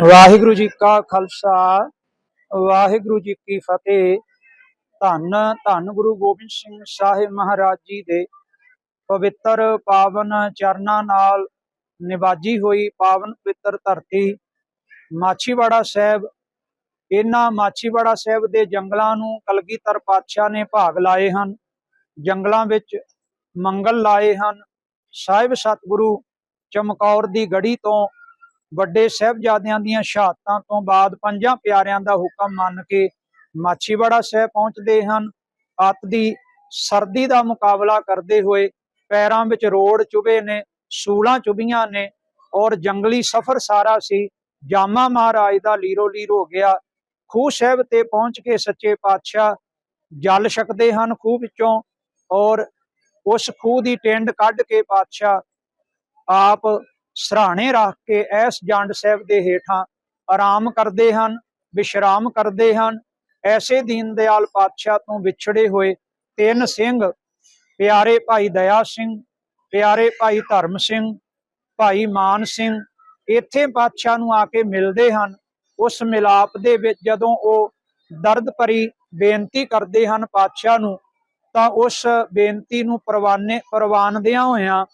ਵਾਹਿਗੁਰੂ ਜੀ ਕਾ ਖਾਲਸਾ, ਵਾਹਿਗੁਰੂ ਜੀ ਕੀ ਫਤਿਹ। ਧੰਨ ਧੰਨ ਗੁਰੂ ਗੋਬਿੰਦ ਸਿੰਘ ਸਾਹਿਬ ਮਹਾਰਾਜ ਜੀ ਦੇ ਪਵਿੱਤਰ ਪਾਵਨ ਚਰਨਾਂ ਨਾਲ ਨਿਵਾਜੀ ਹੋਈ ਪਾਵਨ ਪਵਿੱਤਰ ਧਰਤੀ ਮਾਛੀਵਾੜਾ ਸਾਹਿਬ। ਇਹਨਾਂ ਮਾਛੀਵਾੜਾ ਸਾਹਿਬ ਦੇ ਜੰਗਲਾਂ ਨੂੰ ਕਲਗੀਧਰ ਪਾਤਸ਼ਾਹ ਨੇ ਭਾਗ ਲਾਏ ਹਨ। ਜੰਗਲਾਂ ਵਿੱਚ ਮੰਗਲ ਲਾਏ ਹਨ। ਸਾਹਿਬ ਸਤਿਗੁਰੂ ਚਮਕੌਰ ਦੀ ਗੜੀ ਤੋਂ ਵੱਡੇ ਸਾਹਿਬਜ਼ਾਦਿਆਂ ਦੀਆਂ ਸ਼ਹਾਦਤਾਂ ਤੋਂ ਬਾਅਦ ਪੰਜਾਂ ਪਿਆਰਿਆਂ ਦਾ ਹੁਕਮ ਮੰਨ ਕੇ ਮਾਛੀਵਾੜਾ ਸਾਹਿਬ ਪਹੁੰਚਦੇ ਹਨ। ਅੱਤ ਦੀ ਸਰਦੀ ਦਾ ਮੁਕਾਬਲਾ ਕਰਦੇ ਹੋਏ ਪੈਰਾਂ ਵਿੱਚ ਰੋੜ ਚੁਭੇ ਨੇ, ਸੂਲਾਂ ਚੁਭੀਆਂ ਨੇ ਔਰ ਜੰਗਲੀ ਸਫ਼ਰ ਸਾਰਾ ਸੀ। ਜਾਮਾ ਮਹਾਰਾਜ ਦਾ ਲੀਰੋ ਲੀਰ ਹੋ ਗਿਆ। ਖੂਹ ਸਾਹਿਬ ਤੇ ਪਹੁੰਚ ਕੇ ਸੱਚੇ ਪਾਤਸ਼ਾਹ ਜਲ ਛਕਦੇ ਹਨ ਖੂਹ ਵਿੱਚੋਂ ਔਰ ਉਸ ਖੂਹ ਦੀ ਟਿੰਡ ਕੱਢ ਕੇ ਪਾਤਸ਼ਾਹ ਆਪ ਸਰਾਣੇ ਰੱਖ ਕੇ ਐਸ ਜੰਡ ਸਾਹਿਬ ਦੇ ਹੇਠਾਂ ਆਰਾਮ ਕਰਦੇ ਹਨ, ਵਿਸ਼ਰਾਮ ਕਰਦੇ ਹਨ। ਐਸੇ ਦੀਨ ਦਿਆਲ ਪਾਤਸ਼ਾਹ ਤੋਂ ਵਿਛੜੇ ਹੋਏ ਤਿੰਨ ਸਿੰਘ, ਪਿਆਰੇ ਭਾਈ ਦਇਆ ਸਿੰਘ, ਪਿਆਰੇ ਭਾਈ ਧਰਮ ਸਿੰਘ, ਭਾਈ ਮਾਨ ਸਿੰਘ, ਇੱਥੇ ਪਾਤਸ਼ਾਹ ਨੂੰ ਆ ਕੇ ਮਿਲਦੇ ਹਨ। ਉਸ ਮਿਲਾਪ ਦੇ ਵਿੱਚ ਜਦੋਂ ਉਹ ਦਰਦ ਭਰੀ ਬੇਨਤੀ ਕਰਦੇ ਹਨ ਪਾਤਸ਼ਾਹ ਨੂੰ, ਤਾਂ ਉਸ ਬੇਨਤੀ ਨੂੰ ਪ੍ਰਵਾਨੇ ਪ੍ਰਵਾਨਦਿਆਂ ਹੋਇਆਂ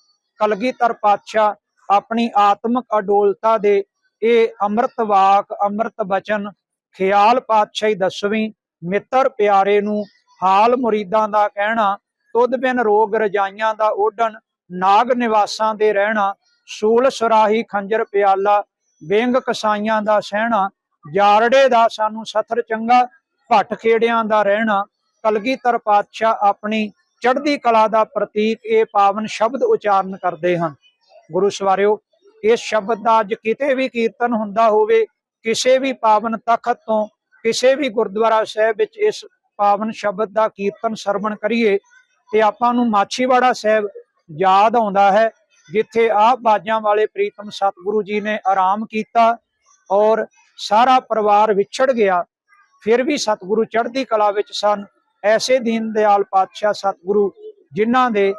ਕਲਗੀਧਰ ਪਾਤਸ਼ਾਹ ਆਪਣੀ ਆਤਮਿਕ ਅਡੋਲਤਾ ਦੇ ਇਹ ਅੰਮ੍ਰਿਤ ਵਾਕ, ਅੰਮ੍ਰਿਤ ਬਚਨ, ਖਿਆਲ ਪਾਤਸ਼ਾਹੀ ਦਸਵੀਂ, ਮਿੱਤਰ ਪਿਆਰੇ ਨੂੰ ਹਾਲ ਮੁਰੀਦਾਂ ਦਾ ਕਹਿਣਾ, ਤੁਧ ਬਿਨ ਰੋਗ ਰਜਾਈਆਂ ਦਾ ਓਢਣ, ਨਾਗ ਨਿਵਾਸਾਂ ਦੇ ਰਹਿਣਾ, ਸੂਲ ਸਰਾਹੀ ਖੰਜਰ ਪਿਆਲਾ ਬੇਂਗ ਕਸਾਈਆਂ ਦਾ ਸਹਿਣਾ, ਜਾਰੜੇ ਦਾ ਸਾਨੂੰ ਸਥਰ ਚੰਗਾ, ਭੱਟ ਖੇੜਿਆਂ ਦਾ ਰਹਿਣਾ, ਕਲਗੀਧਰ ਪਾਤਸ਼ਾਹ ਆਪਣੀ ਚੜ੍ਹਦੀ ਕਲਾ ਦਾ ਪ੍ਰਤੀਕ ਇਹ ਪਾਵਨ ਸ਼ਬਦ ਉਚਾਰਨ ਕਰਦੇ ਹਨ। ਗੁਰੂ ਸਵਾਰਿਓ ਇਸ ਸ਼ਬਦ ਦਾ ਅੱਜ ਕਿਤੇ ਵੀ ਕੀਰਤਨ ਹੁੰਦਾ ਹੋਵੇ, ਕਿਸੇ ਵੀ ਪਾਵਨ ਤਖਤ ਤੋਂ ਕਿਸੇ ਵੀ ਗੁਰਦੁਆਰਾ ਸਾਹਿਬ ਵਿੱਚ ਇਸ ਪਾਵਨ ਸ਼ਬਦ ਦਾ ਕੀਰਤਨ ਸਰਵਣ ਕਰੀਏ, ਤੇ ਆਪਾਂ ਨੂੰ ਮਾਛੀਵਾੜਾ ਸਾਹਿਬ ਯਾਦ ਆਉਂਦਾ ਹੈ, ਜਿੱਥੇ ਆਪ ਬਾਜਾਂ ਵਾਲੇ ਪ੍ਰੀਤਮ ਸਤਿਗੁਰੂ ਜੀ ਨੇ ਆਰਾਮ ਕੀਤਾ ਔਰ ਸਾਰਾ ਪਰਿਵਾਰ ਵਿਛੜ ਗਿਆ। ਫਿਰ ਵੀ ਸਤਿਗੁਰੂ ਚੜ੍ਹਦੀ ਕਲਾ ਵਿੱਚ ਸਨ। ਐਸੇ ਦੀਨ ਦਿਆਲ ਪਾਤਸ਼ਾਹ ਸਤਿਗੁਰੂ ਜਿਨ੍ਹਾਂ ਦੇ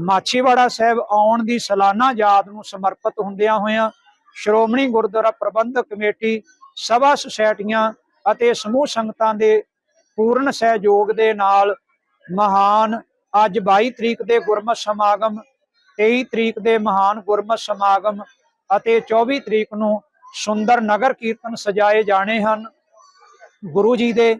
ਮਾਛੀਵਾੜਾ ਸਾਹਿਬ ਆਉਣ ਦੀ ਸਾਲਾਨਾ ਯਾਦ ਨੂੰ ਸਮਰਪਿਤ ਹੁੰਦਿਆਂ ਹੋਇਆਂ ਸ਼੍ਰੋਮਣੀ ਗੁਰਦੁਆਰਾ ਪ੍ਰਬੰਧਕ ਕਮੇਟੀ, ਸਭਾ ਸੁਸਾਇਟੀਆਂ ਅਤੇ ਸਮੂਹ ਸੰਗਤਾਂ ਦੇ ਪੂਰਨ ਸਹਿਯੋਗ ਦੇ ਨਾਲ ਮਹਾਨ ਅੱਜ 22 ਤਰੀਕ ਦੇ ਗੁਰਮਤਿ ਸਮਾਗਮ 23 ਤਰੀਕ ਦੇ ਮਹਾਨ ਗੁਰਮਤਿ ਸਮਾਗਮ ਅਤੇ 24 ਤਰੀਕ ਨੂੰ ਸੁੰਦਰ ਨਗਰ ਕੀਰਤਨ ਸਜਾਏ ਜਾਣੇ ਹਨ। ਗੁਰੂ ਜੀ ਦੇ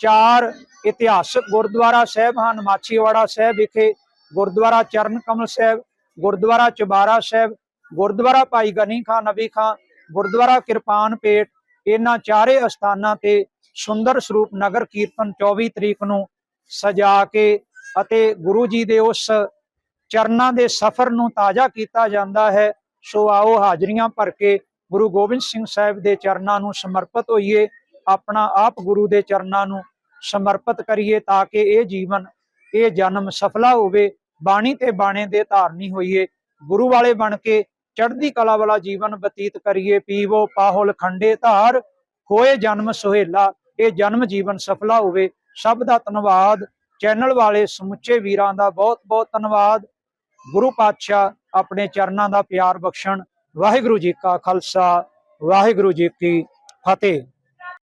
ਚਾਰ ਇਤਿਹਾਸਕ ਗੁਰਦੁਆਰਾ ਸਾਹਿਬ ਹਨ, ਮਾਛੀਵਾੜਾ ਸਾਹਿਬ ਵਿਖੇ ਗੁਰਦੁਆਰਾ ਚਰਨ ਕਮਲ ਸਾਹਿਬ, ਗੁਰਦੁਆਰਾ ਚਬਾਰਾ ਸਾਹਿਬ, ਗੁਰਦੁਆਰਾ ਭਾਈ ਗਨੀ ਖਾਂ, ਨਬੀ ਖਾਂ, ਗੁਰਦੁਆਰਾ ਕਿਰਪਾਨ ਪੇਟ ਇਹਨਾਂ ਚਾਰੇ ਅਸਥਾਨਾਂ ਤੇ ਸੁੰਦਰ ਸਰੂਪ ਨਗਰ ਕੀਰਤਨ 24 ਤਰੀਕ ਨੂੰ ਸਜਾ ਕੇ ਅਤੇ ਗੁਰੂ ਜੀ ਦੇ ਉਸ ਚਰਨਾਂ ਦੇ ਸਫ਼ਰ ਨੂੰ ਤਾਜ਼ਾ ਕੀਤਾ ਜਾਂਦਾ ਹੈ, ਸੋ ਆਓ ਹਾਜ਼ਰੀਆਂ ਭਰ ਕੇ ਗੁਰੂ ਗੋਬਿੰਦ ਸਿੰਘ ਸਾਹਿਬ ਦੇ ਚਰਨਾਂ ਨੂੰ ਸਮਰਪਿਤ ਹੋਈਏ, ਆਪਣਾ ਆਪ ਗੁਰੂ ਦੇ ਚਰਨਾਂ ਨੂੰ ਸਮਰਪਿਤ ਕਰੀਏ ਤਾਂ ਕਿ ਇਹ ਜੀਵਨ, ਇਹ ਜਨਮ ਸਫਲਾ ਹੋਵੇ ਬਾਣੀ ਤੇ ਬਾਣੇ ਦੇ ਧਾਰਨੀ ਹੋਈਏ, ਗੁਰੂ ਵਾਲੇ ਬਣ ਕੇ ਚੜ੍ਹਦੀ ਕਲਾ ਵਾਲਾ ਜੀਵਨ ਬਤੀਤ ਕਰੀਏ, ਪੀਵੋ ਪਾਹੁਲ ਖੰਡੇ ਧਾਰ ਹੋਏ ਜਨਮ ਸੁਹੇਲਾ, ਇਹ ਜਨਮ ਜੀਵਨ ਸਫਲਾ ਹੋਵੇ। ਸਭ ਦਾ ਧੰਨਵਾਦ। ਚੈਨਲ ਵਾਲੇ ਸਮੁੱਚੇ ਵੀਰਾਂ ਦਾ ਬਹੁਤ ਬਹੁਤ ਧੰਨਵਾਦ। ਗੁਰੂ ਪਾਤਸ਼ਾਹ ਆਪਣੇ ਚਰਨਾਂ ਦਾ ਪਿਆਰ ਬਖਸ਼ਣ। ਵਾਹਿਗੁਰੂ ਜੀ ਕਾ ਖਾਲਸਾ, ਵਾਹਿਗੁਰੂ ਜੀ ਕੀ ਫਤਿਹ।